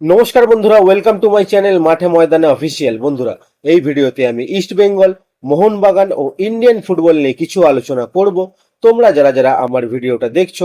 নমস্কার বন্ধুরা welcome to my channel মাঠে ময়দানে অফিসিয়াল বন্ধুরা, এই ভিডিওতে আমি ইস্ট বেঙ্গল মোহনবাগান ও ইন্ডিয়ান ফুটবল নিয়ে কিছু আলোচনা করব। তোমরা যারা যারা আমার ভিডিওটা দেখছ,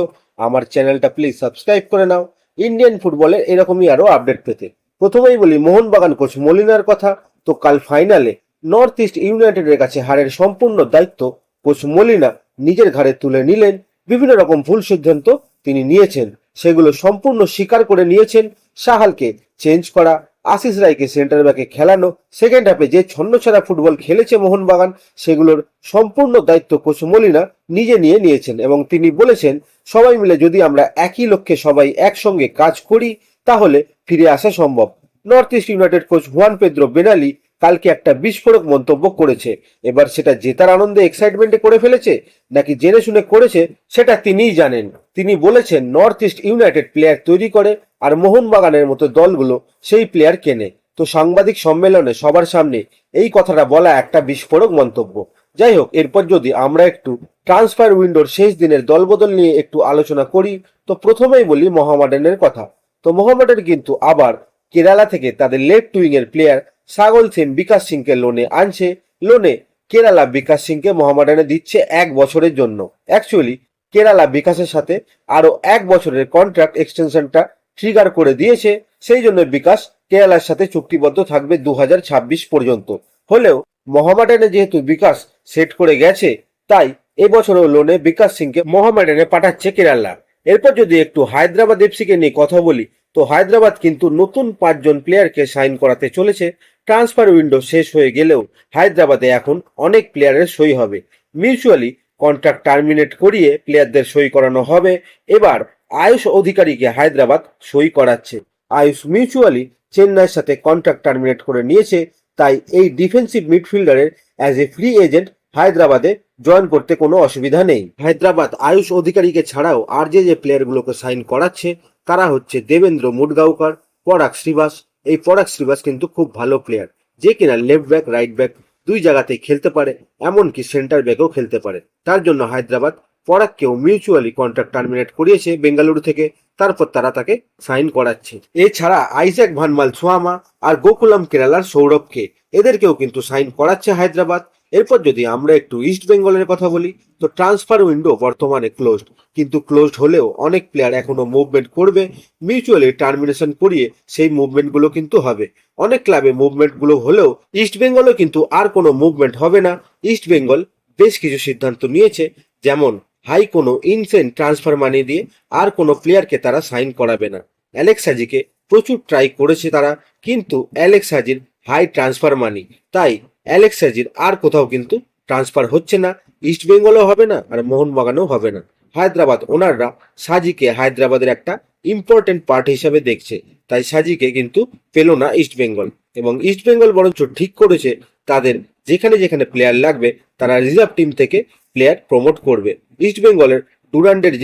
আমার চ্যানেলটা প্লিজ সাবস্ক্রাইব করে নাও। ইন্ডিয়ান ফুটবলের এরকমই আরও আপডেট পেতে। প্রথমেই বলি, মোহনবাগান কোচ মলিনার কথা। তো কাল ফাইনালে নর্থ ইস্ট ইউনাইটেডের কাছে হারের সম্পূর্ণ দায়িত্ব কোচ মলিনা নিজের ঘাড়ে তুলে নিলেন। বিভিন্ন রকম ভুল সিদ্ধান্ত তিনি নিয়েছেন। সেগুলো সম্পূর্ণ স্বীকার করে নিয়েছেন সাহালকে। চেঞ্জ করা, আশিস রায়কে সেন্টার ব্যাকে খেলানো সেকেন্ড হাফে যে ছন্নছাড়া ফুটবল খেলেছে মোহনবাগান, সেগুলোর সম্পূর্ণ দায়িত্ব কোচ মলিনা নিজে নিয়ে নিয়েছেন এবং তিনি বলেছেন, সবাই মিলে যদি আমরা একই লক্ষ্যে সবাই একসঙ্গে কাজ করি, তাহলে ফিরে আসা সম্ভব। North East United coach Juan Pedro Benali কালকে একটা বিস্ফোরক মন্তব্য করেছে। এবার সেটা জেতার আনন্দে এক্সাইটমেন্টে করে ফেলেছে, নাকি জেনে শুনে করেছে, সেটা তিনিই জানেন। তিনি বলেছেন নর্থ ইস্ট ইউনাইটেড প্লেয়ার তৈরি করে আর মোহনবাগানের মতো দলগুলো সেই প্লেয়ার কেনে। তো সাংবাদিক সম্মেলনে সবার সামনে এই কথাটা বলা একটা বিস্ফোরক মন্তব্য। যাই হোক, এরপর যদি আমরা একটু ট্রান্সফার উইন্ডোর শেষ দিনের দলবদল নিয়ে একটু আলোচনা করি, তো প্রথমেই বলি মোহামেডানের কথা। তো মোহামেডান কিন্তু আবার কেরালা থেকে তাদের লেফট উইং এর প্লেয়ার সাগল সেন বিকাশ সিংকে লোনে আনছে। লোনে কেরালা বিকাশ সিংকে মোহামেডানে দিচ্ছে এক বছরের জন্য। অ্যাকচুয়ালি কেরালা বিকাশের সাথে আরও এক বছরের কন্ট্রাক্ট এক্সটেনশনটা ট্রিগার করে দিয়েছে। সেই জন্য বিকাশ কেরালার সাথে চুক্তিবদ্ধ থাকবে দু হাজার ছাব্বিশ পর্যন্ত। হলেও মোহামেডানে যেহেতু বিকাশ সেট করে গেছে, তাই এবছরও লোনে বিকাশ সিংকে মোহামেডানে পাঠাচ্ছে কেরালা। এরপর যদি একটু হায়দ্রাবাদ এফসিকে নিয়ে কথা বলি তো হায়দ্রাবাদ কিন্তু নতুন পাঁচজন প্লেয়ারকে সাইন করাতে চলেছে। ট্রান্সফার উইন্ডো শেষ হয়ে গেলেও হায়দ্রাবাদে এখন অনেক প্লেয়ারের সই হবে। মিউচুয়ালি কন্ট্রাক্ট টার্মিনেট করিয়ে প্লেয়ারদের সই করানো হবে। এবার আয়ুষ অধিকারীকে হায়দ্রাবাদ সই করাচ্ছে। আয়ুষ মিউচুয়ালি চেন্নাইয়ের সাথে কন্ট্রাক্ট টার্মিনেট করে নিয়েছে। তাই এই ডিফেন্সিভ মিডফিল্ডারের অ্যাজ এ ফ্রি এজেন্ট হায়দ্রাবাদে জয়েন করতে কোনো অসুবিধা নেই। হায়দ্রাবাদ আয়ুষ অধিকারীকে ছাড়াও আর যে যে প্লেয়ারগুলোকে সাইন করাচ্ছে তারা হচ্ছে দেবেন্দ্র মুডগাঁওকর, পরাগ শ্রীবাস। এই পরাগ শ্রীবাস কিন্তু খুব ভালো প্লেয়ার যে কিনা লেফট ব্যাক রাইট ব্যাক দুই জায়গাতেই খেলতে পারে, এমনকি সেন্টার ব্যাকেও খেলতে পারে। তার জন্য হায়দ্রাবাদ পরাগকেও মিউচুয়ালি কন্ট্রাক্ট টার্মিনেট করিয়েছে বেঙ্গালুরু থেকে। তারপর তারা তাকে সাইন করাচ্ছে। এছাড়া আইজ্যাক ভানমাল সোয়ামা আর গোকুলাম কেরালার সৌরভকে এদেরকেও কিন্তু সাইন করাচ্ছে হায়দ্রাবাদ। এরপর যদি আমরা একটু ইস্ট বেঙ্গলের কথা বলি, তো ট্রান্সফার উইন্ডো বর্তমানে ক্লোজড কিন্তু ক্লোজড হলেও অনেক প্লেয়ার এখনও মুভমেন্ট করবে মিউচুয়ালি টার্মিনেশন করিয়ে সেই মুভমেন্টগুলো কিন্তু হবে। অনেক ক্লাবে মুভমেন্টগুলো হলেও ইস্ট বেঙ্গলও কিন্তু আর কোনো মুভমেন্ট হবে না। ইস্ট বেঙ্গল বেশ কিছু সিদ্ধান্ত নিয়েছে, যেমন হাই কোনো ইনসেন্ট ট্রান্সফার মানি দিয়ে আর কোনো প্লেয়ারকে তারা সাইন করাবে না। অ্যালেক্স হাজিকে প্রচুর ট্রাই করেছে তারা, কিন্তু অ্যালেক্স হাজির হাই ট্রান্সফার মানি তাই অ্যালেক্স হাজির আর কোথাও কিন্তু ট্রান্সফার হচ্ছে না ইস্ট বেঙ্গলও হবে না আর মোহনবাগানও হবে না। হায়দ্রাবাদ ওনাররা সাজিকে হায়দ্রাবাদের একটা ইম্পর্টেন্ট পার্ট হিসাবে দেখছে। তাই সাজিকে কিন্তু পেল না ইস্ট বেঙ্গল এবং ইস্ট বেঙ্গল বরঞ্চ ঠিক করেছে তাদের যেখানে যেখানে প্লেয়ার লাগবে, তারা রিজার্ভ টিম থেকে প্লেয়ার প্রমোট করবে। ইস্ট বেঙ্গলের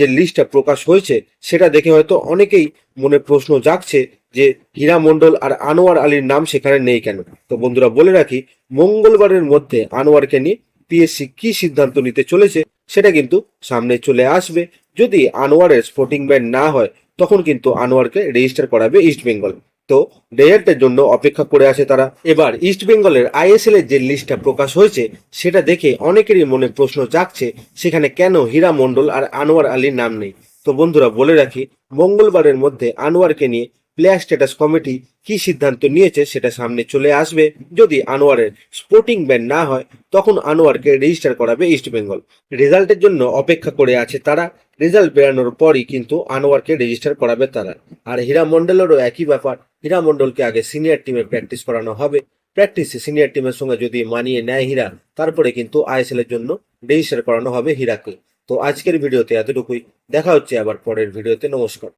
যে লিস্টটা প্রকাশ হয়েছে, সেটা দেখে হয়তো অনেকেই মনে প্রশ্ন জাগছে যে হীরা মণ্ডল আর আনোয়ার আলীর নাম সেখানে নেই কেন? তো বন্ধুরা, বলে রাখি, মঙ্গলবারের মধ্যে আনোয়ারকে নিয়ে পিএসসি কি সিদ্ধান্ত নিতে চলেছে সেটা কিন্তু সামনে চলে আসবে। যদি আনোয়ারের স্পোর্টিং ব্যান্ড না হয়, তখন কিন্তু আনোয়ারকে রেজিস্টার করাবে ইস্ট বেঙ্গল তো রেজাল্টের জন্য অপেক্ষা করে আছে তারা। এবার ইস্ট বেঙ্গলের আইএসএল এর যে লিস্টটা প্রকাশ হয়েছে, সেটা দেখে অনেকেরই মনে প্রশ্ন জাগছে, সেখানে কেন হীরা মণ্ডল আর আনোয়ার আলীর নাম নেই? তো বন্ধুরা, বলে রাখি, মঙ্গলবারের মধ্যে আনোয়ারকে নিয়ে প্লেয়ার স্ট্যাটাস কমিটি কি সিদ্ধান্ত নিয়েছে সেটা সামনে চলে আসবে। যদি আনোয়ারের স্পোর্টিং ব্যান না হয়, তখন আনোয়ারকে রেজিস্টার করাবে ইস্ট বেঙ্গল রেজাল্টের জন্য অপেক্ষা করে আছে তারা। রেজাল্ট বেরানোর পরই কিন্তু আনোয়ারকে রেজিস্টার করাবে তারা। আর হীরা মণ্ডলেরও একই ব্যাপার। হীরা মণ্ডলকে আগে সিনিয়র টিমে প্র্যাকটিস করানো হবে। প্র্যাকটিসে সিনিয়র টিমের সঙ্গে যদি মানিয়ে নেয় হীরা, তারপরে কিন্তু আইএসএল এর জন্য রেজিস্টার করানো হবে হীরাকে। তো আজকের ভিডিওতে এতটুকুই। দেখা হচ্ছে আবার পরের ভিডিওতে। নমস্কার।